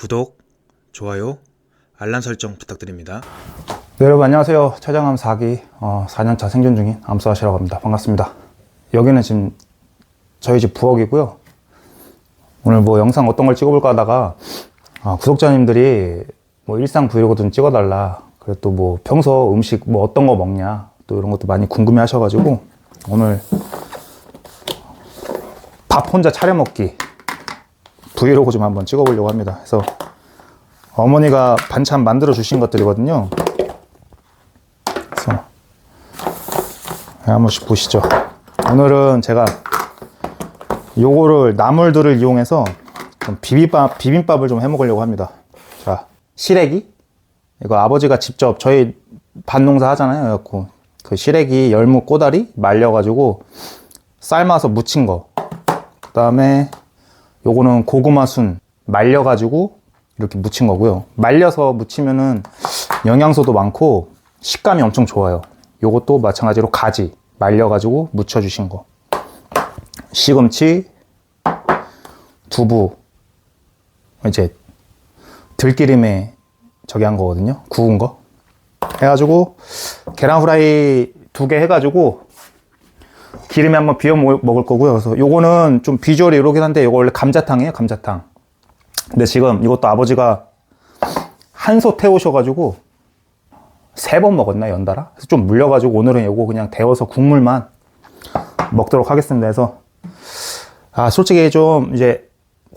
구독, 좋아요, 알람 설정 부탁드립니다. 네, 여러분 안녕하세요. 차장암 4기 어, 4년차 생존 중인 암수하시라고 합니다. 반갑습니다. 여기는 지금 저희 집 부엌이고요. 오늘 뭐 영상 어떤 걸 찍어볼까 하다가 아, 구독자님들이 뭐 일상 브이로그 좀 찍어달라. 그리고 또 뭐 평소 음식 뭐 어떤 거 먹냐 또 이런 것도 많이 궁금해 하셔가지고 오늘 밥 혼자 차려 먹기 브이로그 좀 한번 찍어보려고 합니다. 그래서 어머니가 반찬 만들어 주신 것들이거든요. 그래서 네, 한 번씩 보시죠. 오늘은 제가 요거를 나물들을 이용해서 좀 비빔밥 비빔밥을 좀 해 먹으려고 합니다. 자 시래기 이거 아버지가 직접 저희 밭농사 하잖아요. 그래갖고 그 시래기 열무 꼬다리 말려가지고 삶아서 무친 거. 그 다음에 요거는 고구마 순 말려가지고 이렇게 무친 거고요. 말려서 무치면은 영양소도 많고 식감이 엄청 좋아요. 요것도 마찬가지로 가지 말려가지고 무쳐주신 거. 시금치, 두부, 이제 들기름에 저기 한 거거든요. 구운 거. 해가지고 계란 후라이 두 개 해가지고 기름에 한번 먹- 먹을 거고요. 그래서 요거는 좀 비주얼이 이러긴 한데 요거 원래 감자탕이에요. 감자탕. 근데 지금 이것도 아버지가 한 솥 태우셔가지고 세 번 먹었나 연달아? 그래서 좀 물려가지고 오늘은 요거 그냥 데워서 국물만 먹도록 하겠습니다. 해서 아 솔직히 좀 이제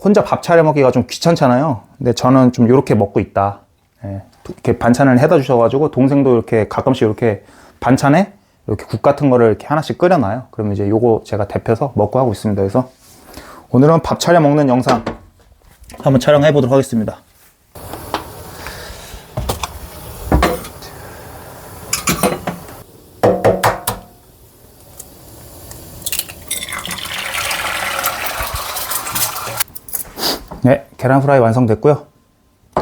혼자 밥 차려 먹기가 좀 귀찮잖아요. 근데 저는 좀 이렇게 먹고 있다. 예, 이렇게 반찬을 해다 주셔가지고 동생도 이렇게 가끔씩 이렇게 반찬에 이렇게 국 같은 거를 이렇게 하나씩 끓여놔요. 그러면 이제 요거 제가 데펴서 먹고 하고 있습니다. 그래서 오늘은 밥 차려 먹는 영상 한번 촬영해 보도록 하겠습니다. 네, 계란 후라이 완성됐고요.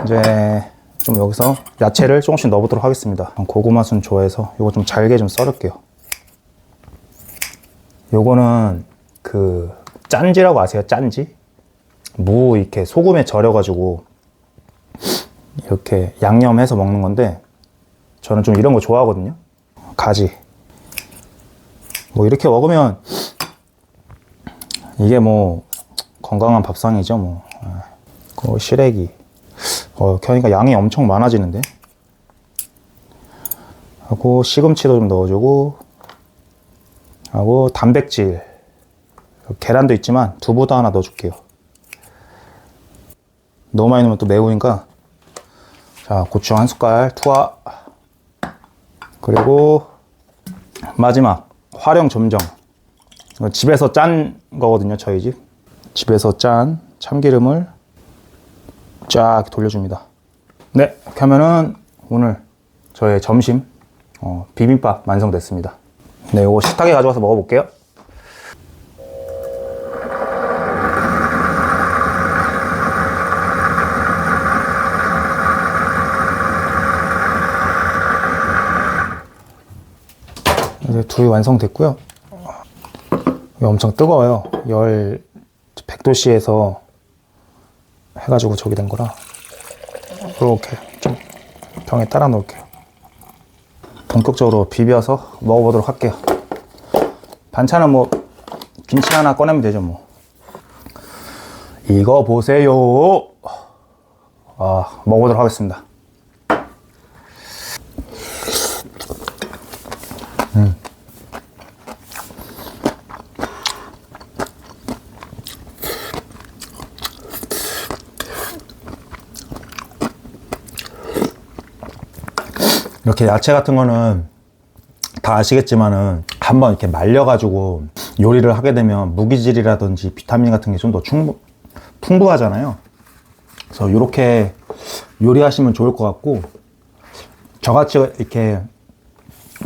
이제 좀 여기서 야채를 조금씩 넣어보도록 하겠습니다. 고구마 순 좋아해서 이거 좀 잘게 좀 썰을게요. 요거는 그 짠지라고 아세요? 짠지? 무 이렇게 소금에 절여가지고 이렇게 양념해서 먹는 건데 저는 좀 이런 거 좋아하거든요. 가지. 뭐 이렇게 먹으면 이게 뭐 건강한 밥상이죠 뭐. 그 시래기. 어, 켜니까 양이 엄청 많아지는데. 하고 시금치도 좀 넣어주고 하고 단백질 계란도 있지만 두부도 하나 넣어줄게요. 너무 많이 넣으면 또 매우니까 자 고추 한 숟갈 투하 그리고 마지막 활용 점정 집에서 짠 거거든요 저희 집 집에서 짠 참기름을 쫙 돌려줍니다 네 이렇게 하면은 오늘 저의 점심 어, 비빔밥 완성됐습니다 네 이거 식탁에 가져와서 먹어볼게요 이제 둘이 완성됐고요. 엄청 뜨거워요. 열 100도씨에서 해가지고 저기 된 거라 이렇게 좀 병에 따라 놓을게요. 본격적으로 비벼서 먹어보도록 할게요. 반찬은 뭐 김치 하나 꺼내면 되죠 뭐. 이거 보세요. 아 먹어보도록 하겠습니다. 이렇게 야채 같은 거는 다 아시겠지만은 한번 이렇게 말려가지고 요리를 하게 되면 무기질이라든지 비타민 같은 게 좀 더 충분 풍부하잖아요. 그래서 이렇게 요리하시면 좋을 것 같고 저같이 이렇게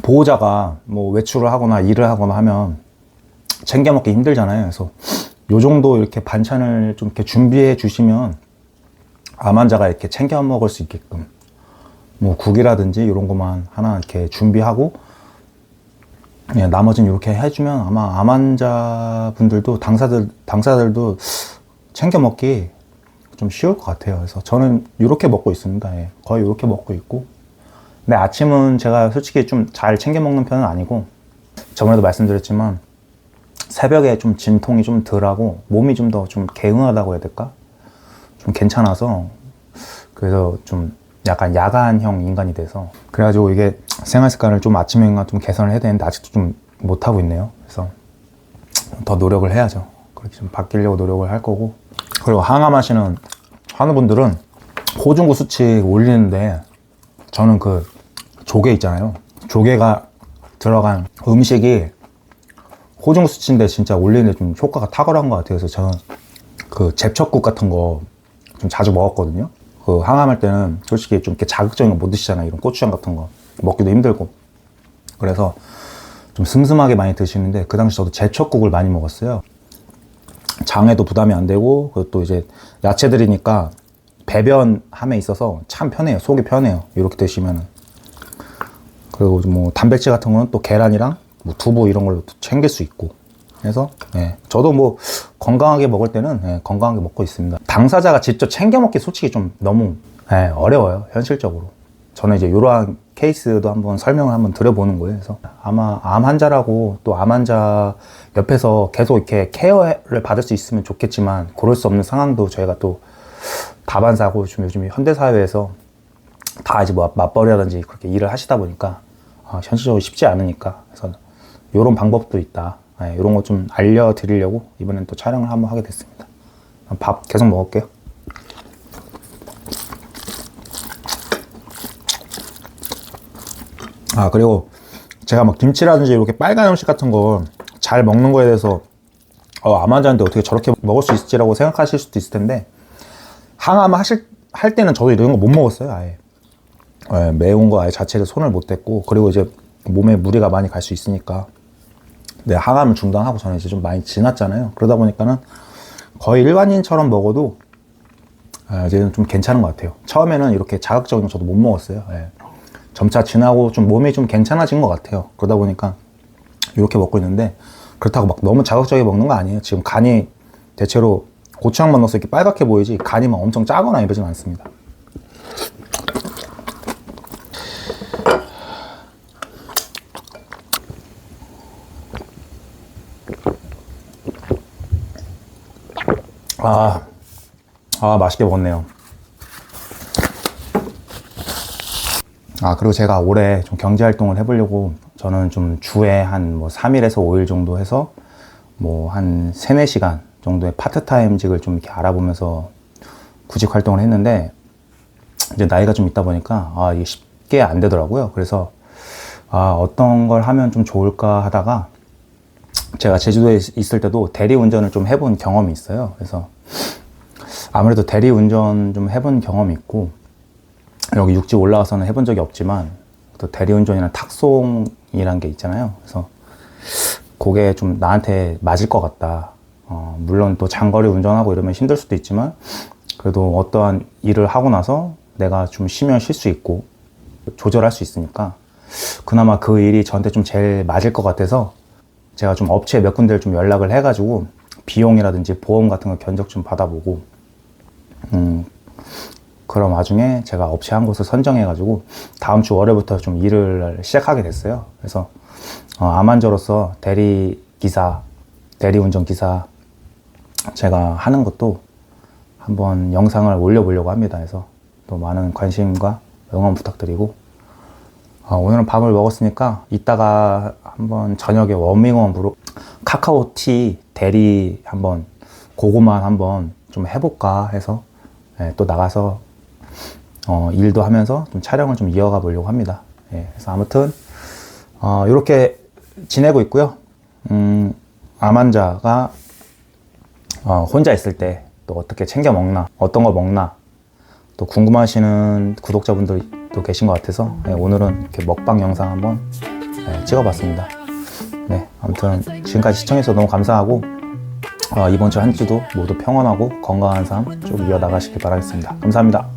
보호자가 뭐 외출을 하거나 일을 하거나 하면 챙겨 먹기 힘들잖아요. 그래서 요 정도 이렇게 반찬을 좀 이렇게 준비해 주시면 암 환자가 이렇게 챙겨 먹을 수 있게끔 뭐 국이라든지 이런 것만 하나 이렇게 준비하고 예, 나머지는 이렇게 해주면 아마 암 환자분들도 당사들 당사들도 챙겨 먹기 좀 쉬울 것 같아요. 그래서 저는 이렇게 먹고 있습니다. 예, 거의 이렇게 먹고 있고. 근데 아침은 제가 솔직히 좀 잘 챙겨 먹는 편은 아니고 저번에도 말씀드렸지만 새벽에 좀 진통이 좀 덜하고 몸이 좀 더좀 개운하다고 해야 될까? 좀 괜찮아서 그래서 좀 약간 야간형 인간이 돼서 그래가지고 이게 생활 습관을 좀 아침에 좀 개선을 해야 되는데 아직도 좀 못하고 있네요. 그래서 더 노력을 해야죠. 그렇게 좀 바뀌려고 노력을 할 거고 그리고 항암하시는 하는 분들은 호중구 수치 올리는데 저는 그 조개 있잖아요. 조개가 들어간 음식이 호중 수치인데 진짜 올리는데 좀 효과가 탁월한 것 같아요. 그래서 저는 그 제첩국 같은 거 좀 자주 먹었거든요. 그 항암할 때는 솔직히 좀 이렇게 자극적인 거 못 드시잖아요. 이런 고추장 같은 거 먹기도 힘들고. 그래서 좀 슴슴하게 많이 드시는데 그 당시 저도 제첩국을 많이 먹었어요. 장에도 부담이 안 되고 또 이제 야채들이니까 배변함에 있어서 참 편해요. 속이 편해요. 이렇게 드시면은. 그리고 뭐 단백질 같은 거는 또 계란이랑 뭐 두부 이런 걸로 또 챙길 수 있고 그래서 예, 저도 뭐 건강하게 먹을 때는 예, 건강하게 먹고 있습니다. 당사자가 직접 챙겨 먹기 솔직히 좀 너무 예, 어려워요 현실적으로. 저는 이제 이러한 케이스도 한번 설명을 한번 드려보는 거예요. 그래서 아마 암 환자라고 또 암 환자 옆에서 계속 이렇게 케어를 받을 수 있으면 좋겠지만 그럴 수 없는 상황도 저희가 또 다반사고 좀 요즘 현대 사회에서 다 이제 뭐 맞벌이라든지 그렇게 일을 하시다 보니까 아, 현실적으로 쉽지 않으니까. 그래서 이런 방법도 있다. 이런 거 좀 알려드리려고 이번엔 또 촬영을 한번 하게 됐습니다. 밥 계속 먹을게요. 아 그리고 제가 막 김치라든지 이렇게 빨간 음식 같은 거 잘 먹는 거에 대해서 어, 암환자인데 어떻게 저렇게 먹을 수 있지라고 생각하실 수도 있을 텐데 항암 하실 할 때는 저도 이런 거 못 먹었어요 아예 예, 매운 거 아예 자체를 손을 못 댔고 그리고 이제 몸에 무리가 많이 갈 수 있으니까 네, 항암을 중단하고 저는 이제 좀 많이 지났잖아요. 그러다 보니까는 거의 일반인처럼 먹어도 아, 이제는 좀 괜찮은 것 같아요. 처음에는 이렇게 자극적인 거 저도 못 먹었어요. 예. 점차 지나고 좀 몸이 좀 괜찮아진 것 같아요. 그러다 보니까 이렇게 먹고 있는데 그렇다고 막 너무 자극적이게 먹는 거 아니에요. 지금 간이 대체로 고추장만 넣어서 이렇게 빨갛게 보이지 간이 막 엄청 짜거나 이러진 않습니다 아, 아 맛있게 먹었네요. 아 그리고 제가 올해 좀 경제 활동을 해보려고 저는 좀 주에 한 뭐 3일에서 5일 정도 해서 뭐 한 3, 4시간 정도의 파트타임직을 좀 이렇게 알아보면서 구직 활동을 했는데 이제 나이가 좀 있다 보니까 아 이게 쉽게 안 되더라고요. 그래서 아 어떤 걸 하면 좀 좋을까 하다가 제가 제주도에 있- 있을 때도 대리 운전을 좀 해본 경험이 있어요. 그래서 아무래도 대리 운전 좀 해본 경험이 있고 여기 육지 올라와서는 해본 적이 없지만 또 대리 운전이나 탁송이란 게 있잖아요. 그래서 그게 좀 나한테 맞을 것 같다. 어, 물론 또 장거리 운전하고 이러면 힘들 수도 있지만 그래도 어떠한 일을 하고 나서 내가 좀 쉬면 쉴 수 있고 조절할 수 있으니까 그나마 그 일이 저한테 좀 제일 맞을 것 같아서 제가 좀 업체 몇 군데를 좀 연락을 해가지고 비용이라든지 보험 같은 거 견적 좀 받아보고 음 그런 와중에 제가 업체 한 곳을 선정해가지고 다음 주 월요일부터 좀 일을 시작하게 됐어요. 그래서 어, 암환자로서 대리 기사, 대리 운전 기사 제가 하는 것도 한번 영상을 올려보려고 합니다. 그래서 또 많은 관심과 응원 부탁드리고 아, 오늘은 밥을 먹었으니까 이따가 한번 저녁에 워밍업으로 카카오티 대리 한번 그거만 한번 좀 해볼까 해서 예, 또 나가서 어, 일도 하면서 좀 촬영을 좀 이어가 보려고 합니다. 예, 그래서 아무튼 어, 이렇게 지내고 있고요. 음, 암 환자가 어, 혼자 있을 때 또 어떻게 챙겨 먹나, 어떤 거 먹나, 또 궁금하시는 구독자분들도 계신 것 같아서 네, 오늘은 이렇게 먹방 영상 한번 네, 찍어봤습니다. 네, 아무튼 지금까지 시청해주셔서 너무 감사하고 어, 이번 주 한 주도 모두 평안하고 건강한 삶 쭉 이어나가시길 바라겠습니다. 감사합니다.